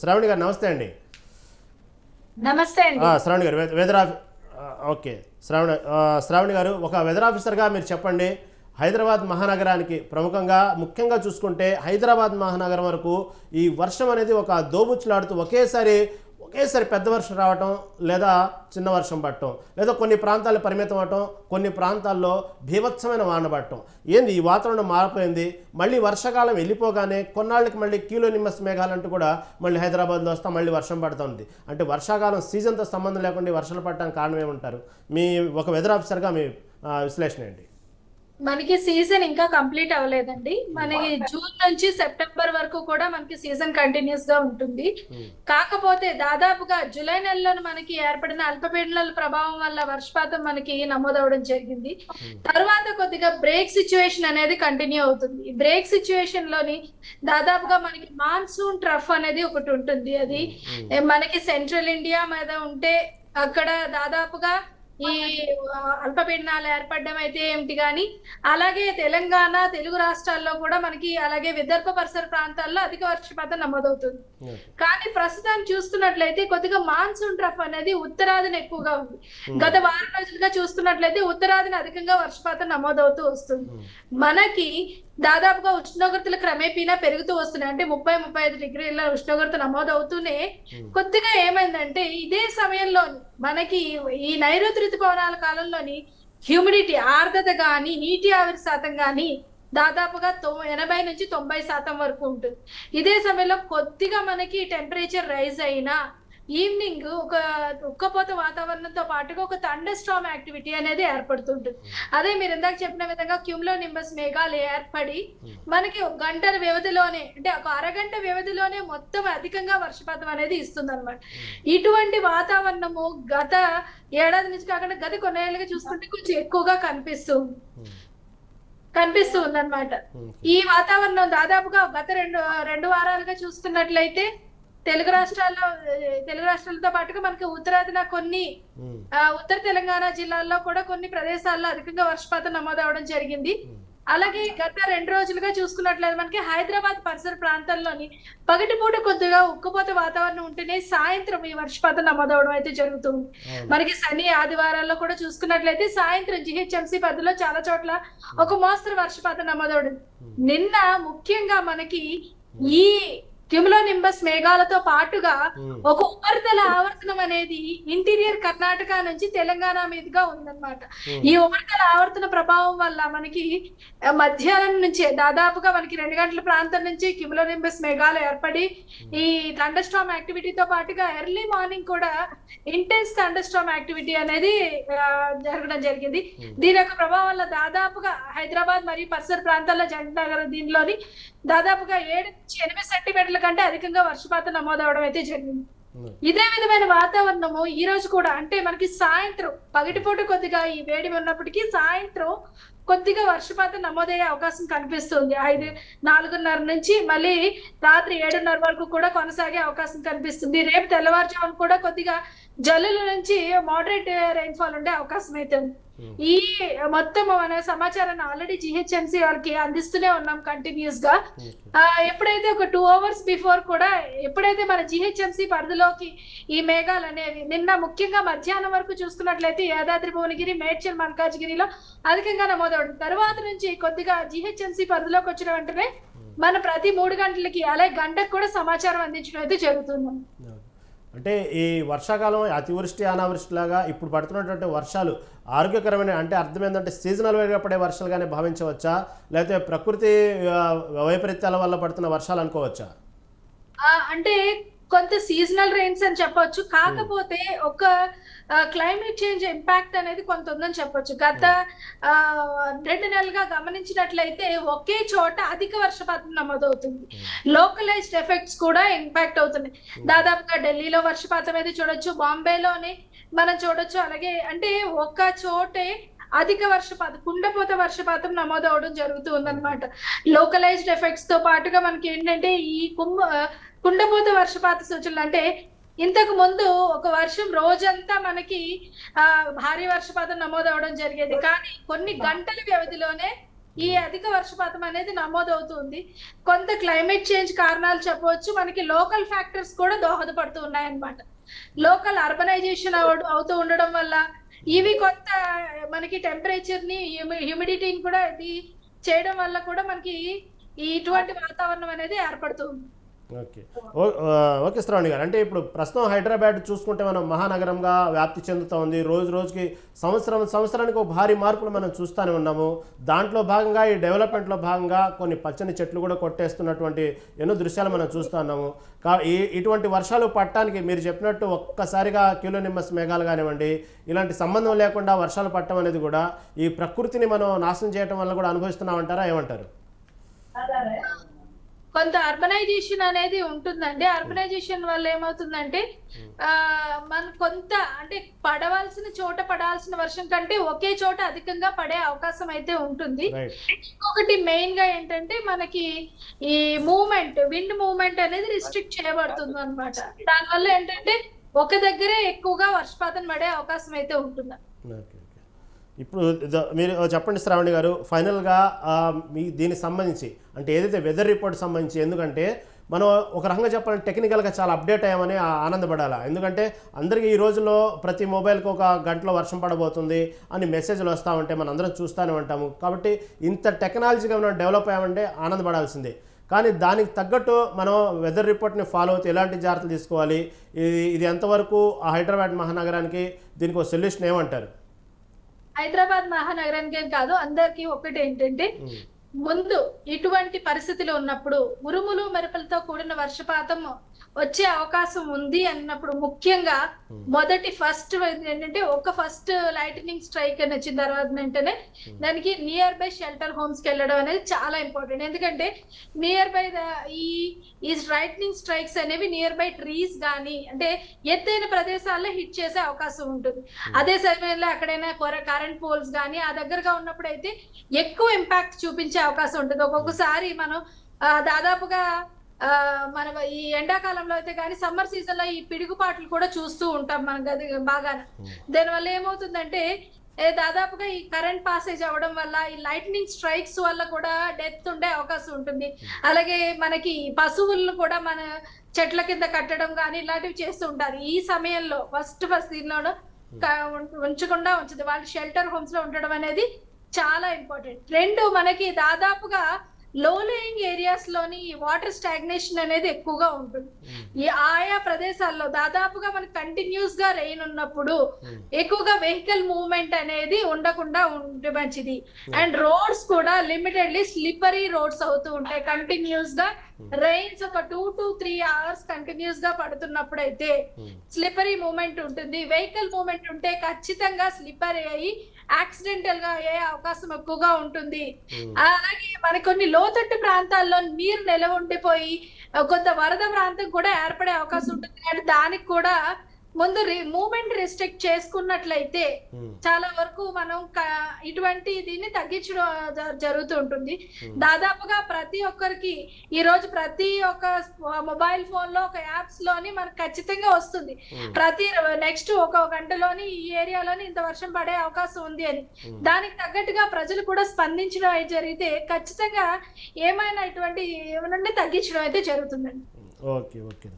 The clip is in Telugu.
శ్రావణి గారు నమస్తే అండి. నమస్తే అండి. శ్రావణి గారు వెదర్ ఓకే. శ్రావణి శ్రావణి గారు ఒక వెదర్ ఆఫీసర్గా మీరు చెప్పండి. హైదరాబాద్ మహానగరానికి ప్రముఖంగా ముఖ్యంగా చూసుకుంటే హైదరాబాద్ మహానగరం వరకు ఈ వర్షం అనేది ఒక దోబుచ్చులాడుతూ ఒకేసారి ఒకేసారి పెద్ద వర్షం రావటం లేదా చిన్న వర్షం పట్టడం లేదా కొన్ని ప్రాంతాలు పరిమితం అవటం కొన్ని ప్రాంతాల్లో భీభత్సమైన వాన పట్టడం ఏంది? ఈ వాతావరణం మారిపోయింది. మళ్ళీ వర్షాకాలం వెళ్ళిపోగానే కొన్నాళ్ళకి మళ్ళీ కీలో నిమ్మస్ మేఘాలంటూ కూడా మళ్ళీ హైదరాబాద్లో వస్తా మళ్ళీ వర్షం పడుతుంది. అంటే వర్షాకాలం సీజన్తో సంబంధం లేకుండా వర్షాలు పడటానికి కారణం ఏమంటారు? మీ ఒక వెదర్ ఆఫీసర్గా మీ విశ్లేషణ ఏంటి? మనకి సీజన్ ఇంకా కంప్లీట్ అవ్వలేదండి. మనకి జూన్ నుంచి సెప్టెంబర్ వరకు కూడా మనకి సీజన్ కంటిన్యూస్గా ఉంటుంది. కాకపోతే దాదాపుగా జూలై నెలలో మనకి ఏర్పడిన అల్పపీడనాల ప్రభావం వల్ల వర్షపాతం మనకి నమోదవడం జరిగింది. తర్వాత కొద్దిగా బ్రేక్ సిచ్యువేషన్ అనేది కంటిన్యూ అవుతుంది. ఈ బ్రేక్ సిచ్యువేషన్లోని దాదాపుగా మనకి మాన్సూన్ ట్రఫ్ అనేది ఒకటి ఉంటుంది. అది మనకి సెంట్రల్ ఇండియా మీద ఉంటే అక్కడ దాదాపుగా ఈ అల్పపీడనాలు ఏర్పడడం అయితే ఏమిటి కానీ అలాగే తెలంగాణ తెలుగు రాష్ట్రాల్లో కూడా మనకి అలాగే విదర్భ పరిసర ప్రాంతాల్లో అధిక వర్షపాతం నమోదవుతుంది. కానీ ప్రస్తుతం చూస్తున్నట్లయితే కొద్దిగా మాన్సూన్ ట్రఫ్ అనేది ఉత్తరాదిన ఎక్కువగా ఉంది. గత వారం రోజులుగా చూస్తున్నట్లయితే ఉత్తరాదిన అధికంగా వర్షపాతం నమోదవుతూ వస్తుంది. మనకి దాదాపుగా ఉష్ణోగ్రతలు క్రమేపీనా పెరుగుతూ వస్తున్నాయి. అంటే ముప్పై ముప్పై ఐదు డిగ్రీల ఉష్ణోగ్రత నమోదవుతూనే కొద్దిగా ఏమైందంటే ఇదే సమయంలో మనకి ఈ నైరుతి ఋతుపవనాల కాలంలోని హ్యూమిడిటీ ఆర్ద్రత గాని నీటి ఆవిరి శాతం గాని దాదాపుగా తొ- ఎనభై నుంచి తొంభై శాతం వరకు ఉంటుంది. ఇదే సమయంలో కొద్దిగా మనకి టెంపరేచర్ రైజ్ అయినా ఈవినింగ్ ఒక ఉక్కపోత వాతావరణంతో పాటుగా ఒక థండర్ స్టామ్ యాక్టివిటీ అనేది ఏర్పడుతుంటుంది. అదే మీరు ఇందాక చెప్పిన విధంగా క్యూమ్లో నింబస్ మేఘాలు ఏర్పడి మనకి ఒక గంటల వ్యవధిలోనే అంటే ఒక అరగంట వ్యవధిలోనే మొత్తం అధికంగా వర్షపాతం అనేది ఇస్తుంది ఇటువంటి వాతావరణము గత ఏడాది నుంచి కాకుండా గత కొన్నేళ్ళుగా చూస్తుంటే కొంచెం ఎక్కువగా కనిపిస్తుంది కనిపిస్తూ ఉందన్నమాట. ఈ వాతావరణం దాదాపుగా గత రెండు రెండు వారాలుగా చూస్తున్నట్లయితే తెలుగు రాష్ట్రాల్లో తెలుగు రాష్ట్రాలతో పాటుగా మనకి ఉత్తరాదిన కొన్ని ఉత్తర తెలంగాణ జిల్లాల్లో కూడా కొన్ని ప్రదేశాల్లో అధికంగా వర్షపాతం నమోదవడం జరిగింది. అలాగే గత రెండు రోజులుగా చూసుకున్నట్లయితే మనకి హైదరాబాద్ పరిసర ప్రాంతాల్లోని పగటిపూట కొద్దిగా ఉక్కపోత వాతావరణం ఉంటేనే సాయంత్రం ఈ వర్షపాతం నమోదవడం అయితే జరుగుతుంది. మనకి శని ఆదివారాల్లో కూడా చూసుకున్నట్లయితే సాయంత్రం జిహెచ్ఎంసీ పరిధిలో చాలా చోట్ల ఒక మోస్తరు వర్షపాతం నమోదవడం. నిన్న ముఖ్యంగా మనకి ఈ క్యుములో నింబస్ మేఘాలతో పాటుగా ఒక ఉపరితల ఆవర్తనం అనేది ఇంటీరియర్ కర్ణాటక నుంచి తెలంగాణ మీదుగా ఉందన్నమాట. ఈ ఉపరితల ఆవర్తన ప్రభావం వల్ల మనకి మధ్యాహ్నం నుంచే దాదాపుగా మనకి రెండు గంటల ప్రాంతం నుంచి క్యుములో నింబస్ మేఘాలు ఏర్పడి ఈ థండర్ స్టామ్ యాక్టివిటీతో పాటుగా ఎర్లీ మార్నింగ్ కూడా ఇంటెన్స్ థండర్ స్టామ్ యాక్టివిటీ అనేది జరగడం జరిగింది. దీని యొక్క ప్రభావం వల్ల దాదాపుగా హైదరాబాద్ మరియు పరిసర ప్రాంతాల్లో జంట నగర్ దీనిలోని దాదాపుగా ఏడు నుంచి ఎనిమిది సెంటీమీటర్ల కంటే అధికంగా వర్షపాతం నమోదవడం అయితే జరిగింది. ఇదే విధమైన వాతావరణము ఈ రోజు కూడా అంటే మనకి సాయంత్రం పగటిపూట కొద్దిగా ఈ వేడి ఉన్నప్పటికీ సాయంత్రం కొద్దిగా వర్షపాతం నమోదయ్యే అవకాశం కనిపిస్తుంది. ఐదు నాలుగున్నర నుంచి మళ్ళీ రాత్రి ఏడున్నర వరకు కూడా కొనసాగే అవకాశం కనిపిస్తుంది. రేపు తెల్లవారుజామున కూడా కొద్దిగా జల్లుల నుంచి మోడరేట్ రైన్ఫాల్ ఉండే అవకాశం అయితే ఉంది. ఈ మొత్తం మన సమాచారాన్ని ఆల్రెడీ జిహెచ్ఎంసీ వాళ్ళకి అందిస్తూనే ఉన్నాం కంటిన్యూస్గా. ఎప్పుడైతే ఒక టూ అవర్స్ బిఫోర్ కూడా ఎప్పుడైతే మన జిహెచ్ఎంసీ పరిధిలోకి ఈ మేఘాలు అనేవి నిన్న ముఖ్యంగా మధ్యాహ్నం వరకు చూసుకున్నట్లయితే యాదాద్రి భువనగిరి మేడ్చల్ మల్కాజ్గిరిలో అధికంగా నమోదవడం తర్వాత నుంచి కొద్దిగా జిహెచ్ఎంసీ పరిధిలోకి వచ్చిన వెంటనే మన ప్రతి మూడు గంటలకి అలాగే గంటకు కూడా సమాచారం అందించడం అయితే జరుగుతుంది. అంటే ఈ వర్షాకాలం అతివృష్టి అనావృష్టి లాగా ఇప్పుడు పడుతున్నటువంటి వర్షాలు ఆరోగ్యకరమైన అంటే అర్థం ఏంటంటే సీజనల్ వేగా పడే వర్షాలుగానే భావించవచ్చా? లేకపోతే ప్రకృతి వైపరీత్యాల వల్ల పడుతున్న వర్షాలు అనుకోవచ్చా? అంటే కొంత సీజనల్ రెయిన్స్ అని చెప్పొచ్చు. కాకపోతే ఒక క్లైమేట్ చేంజ్ ఇంపాక్ట్ అనేది కొంత ఉందని చెప్పొచ్చు. గత ఆ, రెండు నెలలుగా గమనించినట్లయితే ఒకే చోట అధిక వర్షపాతం నమోదవుతుంది. లోకలైజ్డ్ ఎఫెక్ట్స్ కూడా ఇంపాక్ట్ అవుతున్నాయి. దాదాపుగా ఢిల్లీలో వర్షపాతం అయితే చూడొచ్చు. బాంబేలోనే మనం చూడొచ్చు. అలాగే అంటే ఒక చోటే అధిక వర్షపాతం కుండపోత వర్షపాతం నమోదవడం జరుగుతూ ఉందన్నమాట. లోకలైజ్డ్ ఎఫెక్ట్స్తో పాటుగా మనకి ఏంటంటే ఈ కుంభ కుండపోత వర్షపాత సూచనలు అంటే ఇంతకు ముందు ఒక వర్షం రోజంతా మనకి ఆ భారీ వర్షపాతం నమోదవడం జరిగేది. కానీ కొన్ని గంటల వ్యవధిలోనే ఈ అధిక వర్షపాతం అనేది నమోదవుతుంది. కొంత క్లైమేట్ చేంజ్ కారణాలు చెప్పవచ్చు. మనకి లోకల్ ఫ్యాక్టర్స్ కూడా దోహదపడుతూ ఉన్నాయన్నమాట. లోకల్ అర్బనైజేషన్ అవుతూ ఉండడం వల్ల ఇవి కొంత మనకి టెంపరేచర్ని హ్యూమిడిటీని కూడా ఇది చేయడం వల్ల కూడా మనకి ఇటువంటి వాతావరణం అనేది ఏర్పడుతుంది ఓకే. ఓ- ఓకే శ్రావణి గారు. అంటే ఇప్పుడు ప్రస్తుతం హైదరాబాద్ చూసుకుంటే మనం మహానగరంగా వ్యాప్తి చెందుతూ ఉంది. రోజు రోజుకి సంవత్సరం సంవత్సరానికి ఒక భారీ మార్పులు మనం చూస్తూనే ఉన్నాము. దాంట్లో భాగంగా ఈ డెవలప్మెంట్లో భాగంగా కొన్ని పచ్చని చెట్లు కూడా కొట్టేస్తున్నటువంటి ఎన్నో దృశ్యాలు మనం చూస్తూ ఉన్నాము. కా ఈ ఇటువంటి వర్షాలు పట్టడానికి మీరు చెప్పినట్టు ఒక్కసారిగా కిలో నిమ్మస్ మేఘాలు కానివ్వండి ఇలాంటి సంబంధం లేకుండా వర్షాలు పట్టడం అనేది కూడా ఈ ప్రకృతిని మనం నాశనం చేయడం వల్ల కూడా అనుభవిస్తున్నామంటారా? ఏమంటారు? కొంత అర్బనైజేషన్ అనేది ఉంటుందండి. అర్బనైజేషన్ వల్ల ఏమవుతుందంటే ఆ మన కొంత అంటే పడవలసిన చోట పడాల్సిన వర్షం కంటే ఒకే చోట అధికంగా పడే అవకాశం అయితే ఉంటుంది. ఇంకొకటి మెయిన్గా ఏంటంటే మనకి ఈ మూమెంట్ విండ్ మూమెంట్ అనేది రిస్ట్రిక్ట్ చేయబడుతుంది అనమాట దానివల్ల ఏంటంటే ఒక దగ్గరే ఎక్కువగా వర్షపాతం పడే అవకాశం అయితే ఉంటుంది? ఇప్పుడు మీరు చెప్పండి శ్రావణి గారు ఫైనల్గా మీ దీనికి సంబంధించి అంటే ఏదైతే వెదర్ రిపోర్ట్ సంబంధించి ఎందుకంటే మనం ఒక రకంగా చెప్పాలంటే టెక్నికల్గా చాలా అప్డేట్ అయ్యామని ఆనందపడాలా? ఎందుకంటే అందరికీ ఈ రోజుల్లో ప్రతి మొబైల్కి ఒక గంటలో వర్షం పడబోతుంది అని మెసేజ్లు వస్తూ ఉంటే మనం అందరం చూస్తూనే ఉంటాము. కాబట్టి ఇంత టెక్నాలజీగా మనం డెవలప్ అయ్యామంటే ఆనందపడాల్సిందే. కానీ దానికి తగ్గట్టు మనం వెదర్ రిపోర్ట్ని ఫాలో అవుతూ ఎలాంటి జాగ్రత్తలు తీసుకోవాలి? ఇది ఇది ఎంతవరకు ఆ హైదరాబాద్ మహానగరానికి దీనికి ఒక సొల్యూషన్ ఏమంటారు? హైదరాబాద్ మహానగరానికి ఏం కాదు అందరికి ఒకటి ఏంటంటే ముందు ఇటువంటి పరిస్థితులు ఉన్నప్పుడు ఉరుములు మెరుపులతో కూడిన వర్షపాతం వచ్చే అవకాశం ఉంది అన్నప్పుడు ముఖ్యంగా మొదటి ఫస్ట్ ఏంటంటే ఒక ఫస్ట్ లైటనింగ్ స్ట్రైక్ అని వచ్చిన తర్వాత వెంటనే దానికి నియర్ బై షెల్టర్ హోమ్స్కి వెళ్ళడం అనేది చాలా ఇంపార్టెంట్ ఎందుకంటే నియర్ బై ఈ ఈ లైటనింగ్ స్ట్రైక్స్ అనేవి నియర్ బై ట్రీస్ కానీ అంటే ఎత్తైన ప్రదేశాల్లో హిట్ చేసే అవకాశం ఉంటుంది. అదే సమయంలో ఎక్కడైనా కరెంట్ పోల్స్ కానీ ఆ దగ్గరగా ఉన్నప్పుడు అయితే ఎక్కువ ఇంపాక్ట్ చూపించే అవకాశం ఉంటుంది. ఒక్కొక్కసారి మనం దాదాపుగా మన ఈ ఎండాకాలంలో అయితే కానీ సమ్మర్ సీజన్లో ఈ పిడుగుపాట్లు కూడా చూస్తూ ఉంటాం మనం అది బాగా. దానివల్ల ఏమవుతుందంటే దాదాపుగా ఈ కరెంట్ పాసేజ్ అవ్వడం వల్ల ఈ లైట్నింగ్ స్ట్రైక్స్ వల్ల కూడా డెత్ ఉండే అవకాశం ఉంటుంది. అలాగే మనకి పశువులను కూడా మన చెట్ల కింద కట్టడం కానీ ఇలాంటివి చేస్తూ ఉంటారు. ఈ సమయంలో ఫస్ట్ ఫస్ట్ దీనిలోనూ ఉంచకుండా ఉంచదు. వాళ్ళు షెల్టర్ హోమ్స్లో ఉండడం అనేది చాలా ఇంపార్టెంట్ రెండు మనకి దాదాపుగా లో లేయింగ్ ఏరియాస్లోని వాటర్ స్టాగ్నేషన్ అనేది ఎక్కువగా ఉంటుంది. ఈ ఆయా ప్రదేశాల్లో దాదాపుగా మనకి కంటిన్యూస్గా రెయిన్ ఉన్నప్పుడు ఎక్కువగా వెహికల్ మూవ్మెంట్ అనేది ఉండకుండా ఉంటే మంచిది. అండ్ రోడ్స్ కూడా లిమిటెడ్లీ స్లిప్పరీ రోడ్స్ అవుతూ ఉంటాయి. కంటిన్యూస్గా రెయిన్స్ ఒక టూ టు త్రీ అవర్స్ కంటిన్యూస్గా పడుతున్నప్పుడు అయితే స్లిప్పరీ మూమెంట్ ఉంటుంది. వెహికల్ మూమెంట్ ఉంటే ఖచ్చితంగా స్లిప్పరీ అయ్యి యాక్సిడెంటల్గా అయ్యే అవకాశం ఎక్కువగా ఉంటుంది. అలాగే మన కొన్ని లోతట్టు ప్రాంతాల్లో నీరు నిలవ ఉండిపోయి కొంత వరద ప్రాంతం కూడా ఏర్పడే అవకాశం ఉంటుంది. కానీ దానికి కూడా ముందు మూమెంట్ రిస్ట్రిక్ట్ చేసుకున్నట్లయితే చాలా వరకు మనం ఇటువంటి దీన్ని తగ్గించడం జ- జరుగుతూ ఉంటుంది దాదాపుగా ప్రతి ఒక్కరికి ఈ రోజు ప్రతి ఒక్క మొబైల్ ఫోన్లో ఒక యాప్స్లోని మనకు ఖచ్చితంగా వస్తుంది. ప్రతి నెక్స్ట్ ఒక గంటలోని ఈ ఏరియాలోని ఇంత వర్షం పడే అవకాశం ఉంది అని. దానికి తగ్గట్టుగా ప్రజలు కూడా స్పందించడం అయితే జరిగితే ఖచ్చితంగా ఏమైనా ఇటువంటి నుండి తగ్గించడం అయితే జరుగుతుందండి. Okay okay.